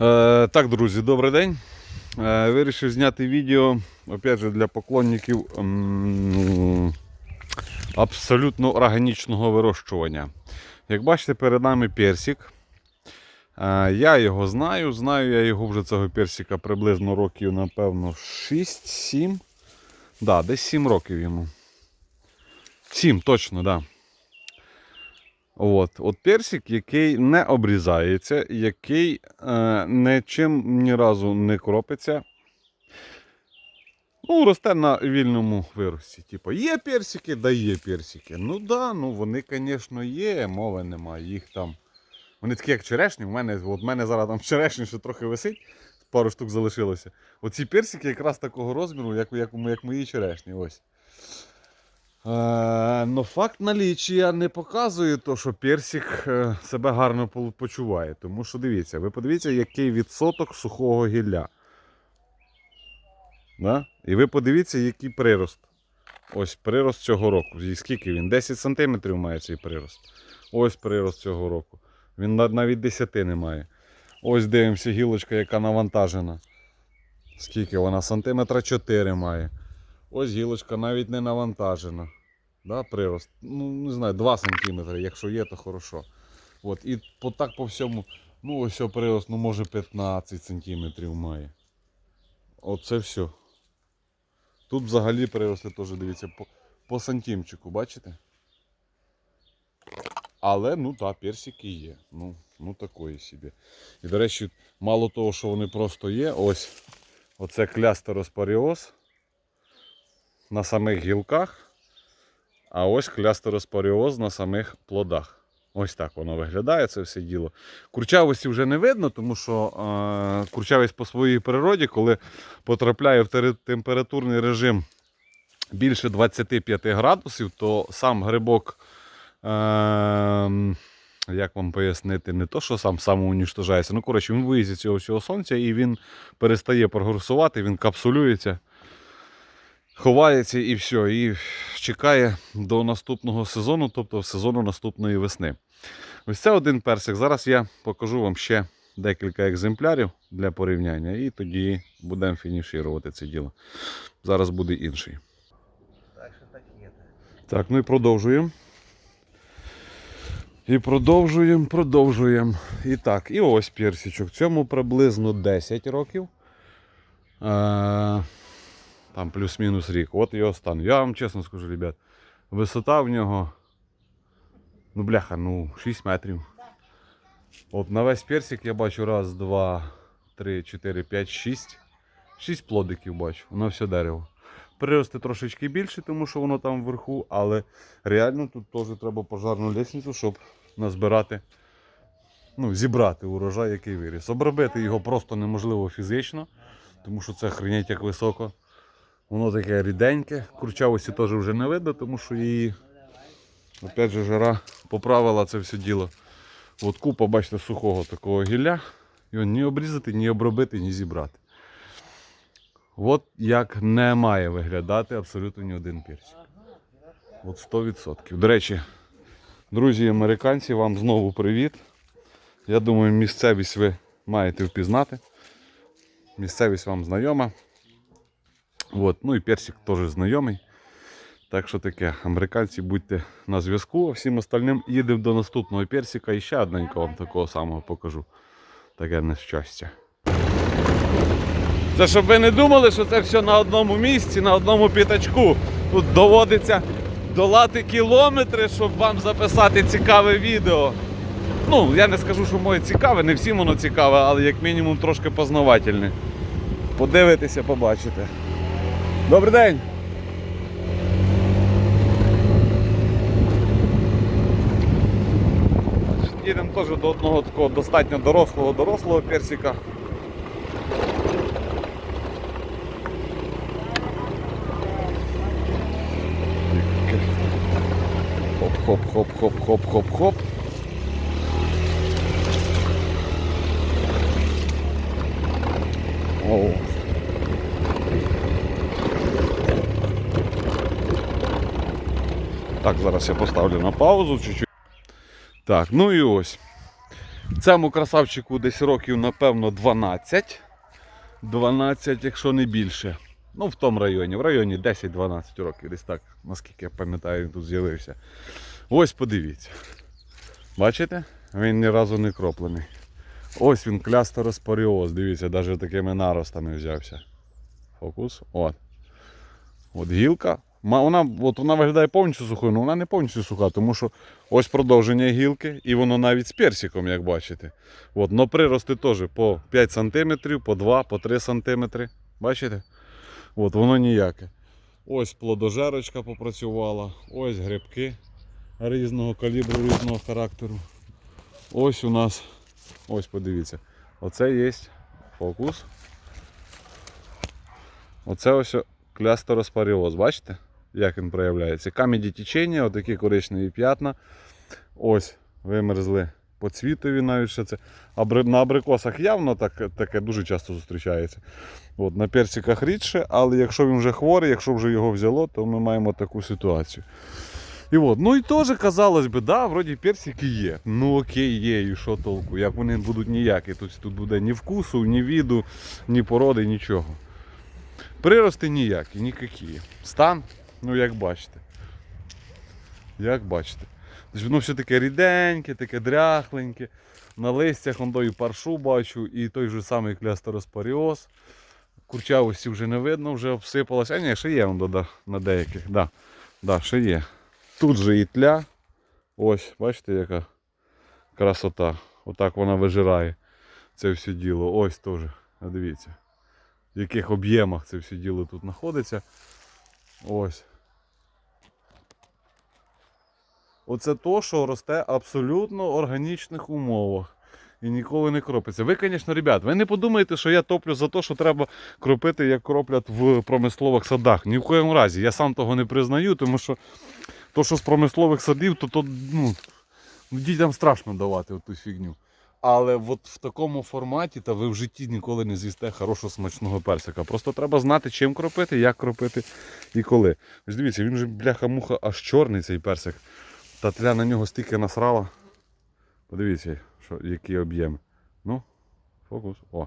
Е, так, друзі, добрий день. Е, вирішив зняти відео опять же, для поклонників абсолютно органічного вирощування. Як бачите, перед нами персик. Е, я його знаю. Знаю я його вже цього персика приблизно років, напевно, 6-7. Да, десь 7 років йому. 7, точно, так. Да. От, от персик, який не обрізається, який е, нічим ні разу не кропиться. Ну, росте на вільному вирості. Типу, є персики, да є персики. Ну да, ну вони, звісно, є, мови немає. Їх там. Вони такі, як черешні. У мене, от мене зараз там черешні ще трохи висить, пару штук залишилося. Оці персики якраз такого розміру, як, як, як мої черешні. Ось. Е, но факт наліччя не показує то, що персик е, себе гарно почуває. Тому що дивіться, ви подивіться, який відсоток сухого гілля. Да? І ви подивіться, який прирост. Ось прирост цього року. І скільки він? 10 см має цей прирост. Ось прирост цього року. Він навіть 10 немає. Ось дивимося гілочка, яка навантажена. Скільки вона? Сантиметра 4 має. Ось гілочка навіть не навантажена. Да, прирост. Ну, не знаю, 2 см, якщо є, то хорошо. От, і по, так по всьому, ну ось прирост, ну може 15 см має. Оце все. Тут взагалі прирости теж, дивіться, по, по сантимчику, бачите? Але, ну так, персики є. Ну, ну такої собі. І, до речі, мало того, що вони просто є, ось оце клястероспоріоз на самих гілках, а ось клястероспоріоз на самих плодах. Ось так воно виглядає, це все діло. Курчавості вже не видно, тому що е, курчавість по своїй природі, коли потрапляє в температурний режим більше 25 градусів, то сам грибок, е, як вам пояснити, не то, що сам самоуніштожається. Ну, коротше, він виїзд з цього всього сонця і він перестає прогресувати, він капсулюється ховається і все, і чекає до наступного сезону, тобто сезону наступної весни. Ось це один персик. Зараз я покажу вам ще декілька екземплярів для порівняння, і тоді будемо фінішувати це діло. Зараз буде інший. Так що так є. Так, ну і продовжуємо. І продовжуємо, продовжуємо. І так, і ось персичок. Цьому приблизно 10 років. Е, там плюс-мінус рік. От його стан. Я вам чесно скажу, ребят, висота в нього. Ну, бляха, ну, 6 метрів. От на весь персик я бачу раз, два, три, чотири, п'ять, шість. Шість плодиків бачу. На все дерево. Прирости трошечки більше, тому що воно там вверху, але реально тут теж треба пожарну лісницю, щоб назбирати, ну, зібрати урожай, який виріс. Обробити його просто неможливо фізично, тому що це хренять як високо. Воно таке ріденьке. Курчавості теж вже не видно, тому що її, опять же, жара поправила це все діло. От купа, бачите, сухого такого гілля. Його ні обрізати, ні обробити, ні зібрати. От як не має виглядати абсолютно ні один персик. От 100%. До речі, друзі американці, вам знову привіт. Я думаю, місцевість ви маєте впізнати. Місцевість вам знайома. От, ну і персик теж знайомий. Так що таке, американці, будьте на зв'язку. А всім остальним їдемо до наступного персика і ще одненького вам такого самого покажу. Таке нещастя. Це щоб ви не думали, що це все на одному місці, на одному п'ятачку. Тут доводиться долати кілометри, щоб вам записати цікаве відео. Ну, я не скажу, що моє цікаве, не всім воно цікаве, але як мінімум трошки познавательне. Подивитися, побачите. Добрий день! Їдемо теж до одного такого достатньо дорослого дорослого персика. Хоп-хоп-хоп-хоп-хоп-хоп-хоп. Так, зараз я поставлю на паузу чуть-чуть. Так, ну і ось. Цьому красавчику десь років, напевно, 12. 12, якщо не більше. Ну, в тому районі. В районі 10-12 років, десь так, наскільки я пам'ятаю, він тут з'явився. Ось подивіться. Бачите? Він ні разу не кроплений. Ось він клястороспоріоз. Дивіться, навіть такими наростами взявся. Фокус. От. От гілка. Вона, от вона виглядає повністю сухою, але вона не повністю суха, тому що ось продовження гілки, і воно навіть з персиком, як бачите. От, но прирости теж по 5 см, по 2, по 3 см. Бачите? От, воно ніяке. Ось плодожерочка попрацювала, ось грибки різного калібру, різного характеру. Ось у нас, ось подивіться, оце є фокус. Оце ось клястороспоріоз, бачите, як він проявляється? Камеді течення, отакі коричневі п'ятна. Ось вимерзли по цвітові навіть ще це. Абри- На абрикосах явно так, таке дуже часто зустрічається. От, на персиках рідше, але якщо він вже хворий, якщо вже його взяло, то ми маємо таку ситуацію. І от, ну і теж, казалось би, да, вроді персики є. Ну окей, є, і що толку? Як вони будуть ніякі. Тут, тут буде ні вкусу, ні віду, ні породи, нічого. Прирости ніякі, ніякі. Стан, ну як бачите. Як бачите. Тобто Воно все таке ріденьке, таке дряхленьке. На листях он і паршу бачу, і той же самий клястороспоріоз. Курчавості вже не видно, вже обсипалося. А ні, ще є он, да, на деяких. Да, да, ще є. Тут же і тля. Ось, бачите, яка красота. Отак вона вижирає це все діло. Ось теж. Дивіться. В яких об'ємах це все діло тут знаходиться. Ось. Оце то, що росте абсолютно в органічних умовах. І ніколи не кропиться. Ви, звісно, ребят, ви не подумайте, що я топлю за те, що треба кропити, як кроплять в промислових садах. Ні в коєму разі. Я сам того не признаю, тому що то, що з промислових садів, то, то ну, дітям страшно давати ту фігню. Але от в такому форматі та ви в житті ніколи не з'їсте хорошого смачного персика. Просто треба знати, чим кропити, як кропити і коли. Ось дивіться, він же бляха-муха аж чорний цей персик. Та тля на нього стільки насрала. Подивіться, що, які об'єми. Ну, фокус. О.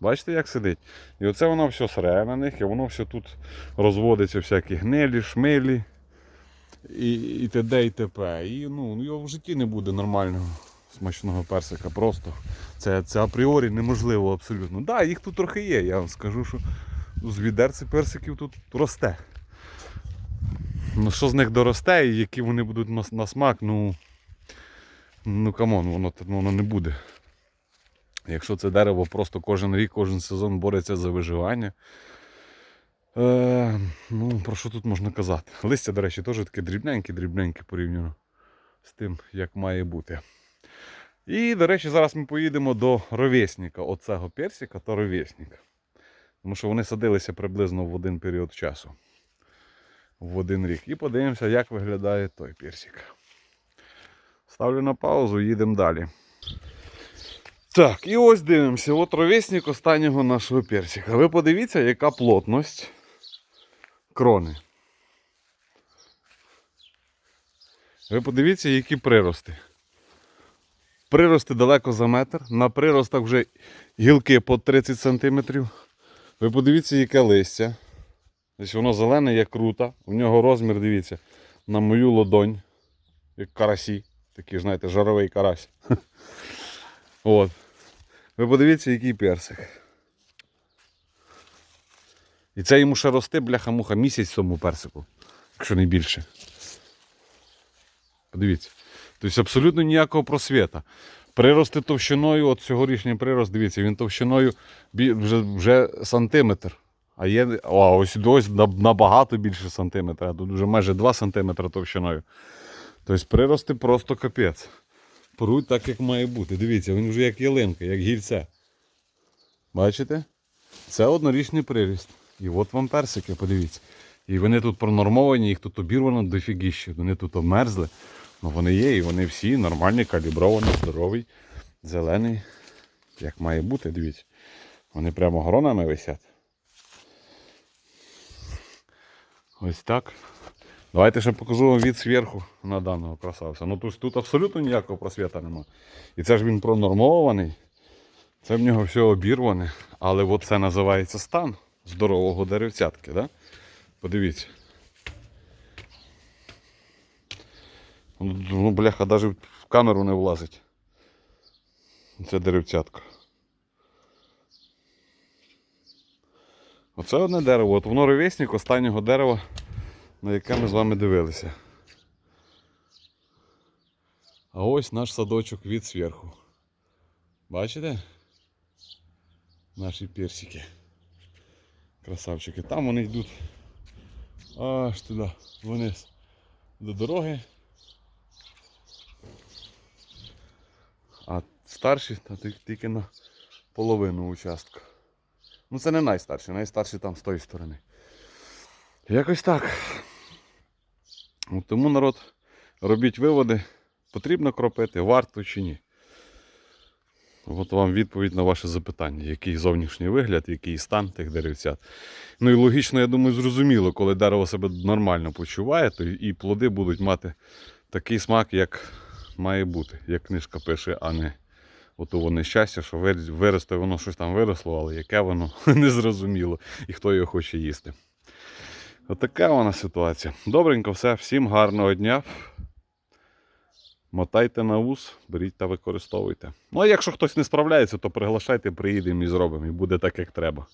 Бачите, як сидить? І оце воно все сре на них, і воно все тут розводиться, всякі гнилі, шмилі і, і т.д. і т.п. І ну, його в житті не буде нормального смачного персика. Просто це, це апріорі неможливо абсолютно. Так, да, їх тут трохи є. Я вам скажу, що з відерці персиків тут росте. Ну, що з них доросте і які вони будуть на, на смак, ну. Ну камон, воно, воно не буде. Якщо це дерево просто кожен рік, кожен сезон бореться за виживання. Е, ну, про що тут можна казати? Листя, до речі, теж таке дрібненьке-дрібненьке порівняно з тим, як має бути. І, до речі, зараз ми поїдемо до ровесника оцього персика та ровесника. Тому що вони садилися приблизно в один період часу. В один рік. І подивимося, як виглядає той персик. Ставлю на паузу, їдемо далі. Так, і ось дивимося. От ровесник останнього нашого персика. Ви подивіться, яка плотність крони. Ви подивіться, які прирости. Прирости далеко за метр. На приростах вже гілки по 30 см. Ви подивіться, яке листя. Ось воно зелене, як круто. У нього розмір, дивіться, на мою ладонь, як карасі. Такий, знаєте, жаровий карась. От. Ви подивіться, який персик. І це йому ще рости, бляха-муха, місяць цьому персику, якщо не більше. Подивіться. Тобто абсолютно ніякого просвіта. Прирости товщиною, от цьогорічний прирост, дивіться, він товщиною вже, вже сантиметр. А є о, ось ось набагато більше сантиметра. Тут вже майже 2 сантиметри товщиною. Тобто прирости просто капець. Поруть так, як має бути. Дивіться, він вже як ялинка, як гільце. Бачите? Це однорічний приріст. І от вам персики, подивіться. І вони тут пронормовані, їх тут обірвано дофігіще. Вони тут обмерзли. Ну вони є, і вони всі нормальні, калібровані, здоровий, зелений. Як має бути, дивіться. Вони прямо гронами висять. Ось так. Давайте ще покажу вам від зверху на даного красавця. Ну тут, тут абсолютно ніякого просвіта нема. І це ж він пронормований. Це в нього все обірване. Але от це називається стан здорового деревцятки. Да? Подивіться. Ну, бляха, навіть в камеру не влазить. Це деревцятка. Оце одне дерево. От воно ровесник останнього дерева, на яке ми з вами дивилися. А ось наш садочок від зверху. Бачите? Наші персики. Красавчики. Там вони йдуть аж туди, вниз до дороги. А старші та тільки на половину участка. Ну це не найстарші, найстарші там з тої сторони. Якось так. От Тому народ, робіть виводи, потрібно кропити, варто чи ні. От вам відповідь на ваше запитання, який зовнішній вигляд, який стан тих деревцят. Ну і логічно, я думаю, зрозуміло, коли дерево себе нормально почуває, то і плоди будуть мати такий смак, як має бути, як книжка пише, а не ото воно щастя, що виросте, воно щось там виросло, але яке воно не зрозуміло і хто його хоче їсти. Отака вона ситуація. Добренько, все, всім гарного дня. Мотайте на вус, беріть та використовуйте. Ну а якщо хтось не справляється, то приглашайте, приїдемо і зробимо, і буде так, як треба.